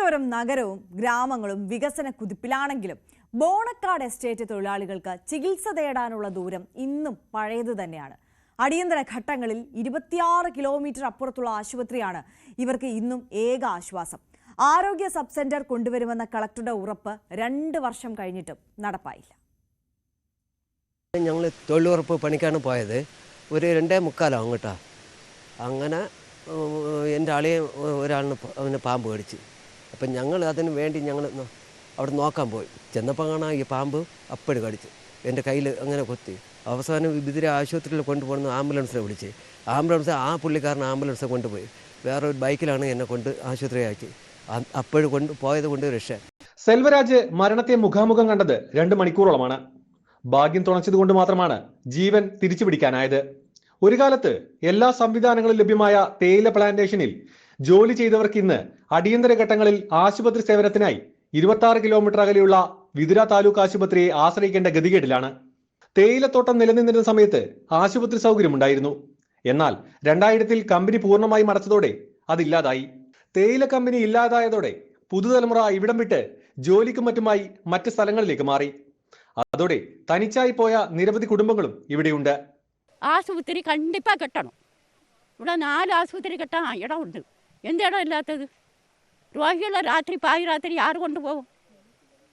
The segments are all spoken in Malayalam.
തിരുവനന്തപുരം നഗരവും ഗ്രാമങ്ങളും വികസന കുതിപ്പിലാണെങ്കിലും ബോണക്കാട് എസ്റ്റേറ്റ് തൊഴിലാളികൾക്ക് ചികിത്സ തേടാനുള്ള ദൂരം ഇന്നും പഴയത് തന്നെയാണ്. അടിയന്തര ഘട്ടങ്ങളിൽ ഇരുപത്തിയാറ് കിലോമീറ്റർ അപ്പുറത്തുള്ള ആശുപത്രിയാണ് ഇവർക്ക് ഇന്നും ഏക ആശ്വാസം. ആരോഗ്യ സബ് സെന്റർ കൊണ്ടുവരുമെന്ന കളക്ടറുടെ ഉറപ്പ് രണ്ട് വർഷം കഴിഞ്ഞിട്ടും നടപ്പായില്ല. ഞങ്ങൾ തൊഴിലുറപ്പ് പണിക്കാണ് പോയത്. ഒരു രണ്ടേ മുക്കാലോ കേട്ടോ. അങ്ങനെ എന്റെ ആളെയും ഒരാളിന് അവന് പാമ്പ് കടിച്ച്. അപ്പം ഞങ്ങൾ അതിന് വേണ്ടി ഞങ്ങൾ അവിടെ നോക്കാൻ പോയി. ചെന്നപ്പോൾ കാണാൻ ഈ പാമ്പ് അപ്പടി കടിച്ച്. എന്റെ കയ്യിൽ അങ്ങനെ കൊത്തി. അവസാനം വിവിധ ആശുപത്രിയിൽ കൊണ്ടുപോകുന്ന ആംബുലൻസിനെ വിളിച്ച്. ആംബുലൻസ് ആ പുള്ളിക്കാരൻ ആംബുലൻസ് കൊണ്ടുപോയി. വേറെ ഒരു ബൈക്കിലാണ് എന്നെ കൊണ്ട് ആശുപത്രിയാക്കി. അപ്പോഴും കൊണ്ട് പോയത് കൊണ്ട് രക്ഷ. സെൽവരാജ് മരണത്തെ മുഖാമുഖം കണ്ടത് രണ്ട് മണിക്കൂറോളമാണ്. ഭാഗ്യം തുണച്ചതുകൊണ്ട് മാത്രമാണ് ജീവൻ തിരിച്ചു പിടിക്കാനായത് ഒരു കാലത്ത് എല്ലാ സംവിധാനങ്ങളും ലഭ്യമായ തേയില പ്ലാന്റേഷനിൽ ജോലി ചെയ്തവർക്ക് ഇന്ന് അടിയന്തര ഘട്ടങ്ങളിൽ ആശുപത്രി സേവനത്തിനായി ഇരുപത്തി ആറ് കിലോമീറ്റർ അകലെയുള്ള വിതുര താലൂക്ക് ആശുപത്രിയെ ആശ്രയിക്കേണ്ട ഗതികേടിലാണ്. തേയിലത്തോട്ടം നിലനിന്നിരുന്ന സമയത്ത് ആശുപത്രി സൗകര്യമുണ്ടായിരുന്നു. എന്നാൽ രണ്ടായിരത്തിൽ കമ്പനി പൂർണമായും അടച്ചതോടെ അതില്ലാതായി. തേയില കമ്പനി ഇല്ലാതായതോടെ പുതുതലമുറ ഇവിടം വിട്ട് ജോലിക്കും മറ്റുമായി മറ്റ് സ്ഥലങ്ങളിലേക്ക് മാറി. അതോടെ തനിച്ചായി പോയ നിരവധി കുടുംബങ്ങളും ഇവിടെയുണ്ട്. ആശുപത്രി കണ്ടിപ്പാ കെട്ടണം. ഇവിടെ നാല് ആശുപത്രി കെട്ടാൻ ഇടമുണ്ട്. എന്ത് ഇടം ഇല്ലാത്തത്? രോഗികളെ രാത്രി പായി രാത്രി ആറ് കൊണ്ടുപോകും.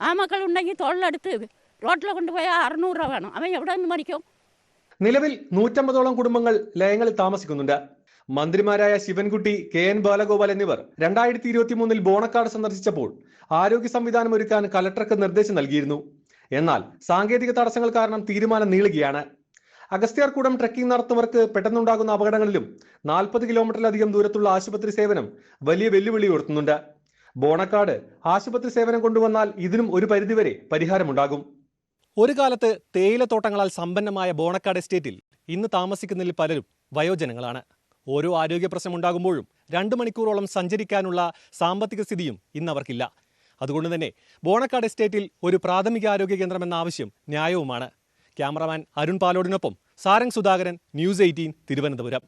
ആ മക്കളുണ്ടെങ്കിൽ തൊഴിലെടുത്ത് റോട്ടിൽ കൊണ്ടുപോയാൽ അറുന്നൂറ് രൂപ വേണം. അവൻ എവിടെ നിന്ന് മരിക്കും? നിലവിൽ നൂറ്റമ്പതോളം കുടുംബങ്ങൾ ലയങ്ങളിൽ താമസിക്കുന്നുണ്ട്. മന്ത്രിമാരായ ശിവൻകുട്ടി കെ എൻ ബാലഗോപാൽ എന്നിവർ രണ്ടായിരത്തി ഇരുപത്തി മൂന്നിൽ ബോണക്കാട് സന്ദർശിച്ചപ്പോൾ ആരോഗ്യ സംവിധാനം ഒരുക്കാൻ കലക്ടർക്ക് നിർദ്ദേശം നൽകിയിരുന്നു. എന്നാൽ സാങ്കേതിക തടസ്സങ്ങൾ കാരണം തീരുമാനം നീളുകയാണ്. അഗസ്ത്യാർകൂടം ട്രക്കിംഗ് നടത്തുന്നവർക്ക് പെട്ടെന്നുണ്ടാകുന്ന അപകടങ്ങളിലും നാൽപ്പത് കിലോമീറ്ററിലധികം ദൂരത്തുള്ള ആശുപത്രി സേവനം വലിയ വെല്ലുവിളി ഉയർത്തുന്നുണ്ട്. ബോണക്കാട് ആശുപത്രി സേവനം കൊണ്ടുവന്നാൽ ഇതിനും ഒരു പരിധിവരെ പരിഹാരമുണ്ടാകും. ഒരു കാലത്ത് തേയിലത്തോട്ടങ്ങളാൽ സമ്പന്നമായ ബോണക്കാട് എസ്റ്റേറ്റിൽ ഇന്ന് താമസിക്കുന്നതിൽ പലരും വയോജനങ്ങളാണ്. ഓരോ ആരോഗ്യ പ്രശ്നമുണ്ടാകുമ്പോഴും രണ്ട് മണിക്കൂറോളം സഞ്ചരിക്കാനുള്ള സാമ്പത്തിക സ്ഥിതിയും ഇന്ന് അവർക്കില്ല. അതുകൊണ്ട് തന്നെ ബോണക്കാട് എസ്റ്റേറ്റിൽ ഒരു പ്രാഥമിക ആരോഗ്യ കേന്ദ്രം എന്ന ആവശ്യം ന്യായവുമാണ്. ക്യാമറമാൻ അരുൺ പാലോടിനൊപ്പം സാരംഗ് സുധാകരൻ ന്യൂസ് എയ്റ്റീൻ തിരുവനന്തപുരം.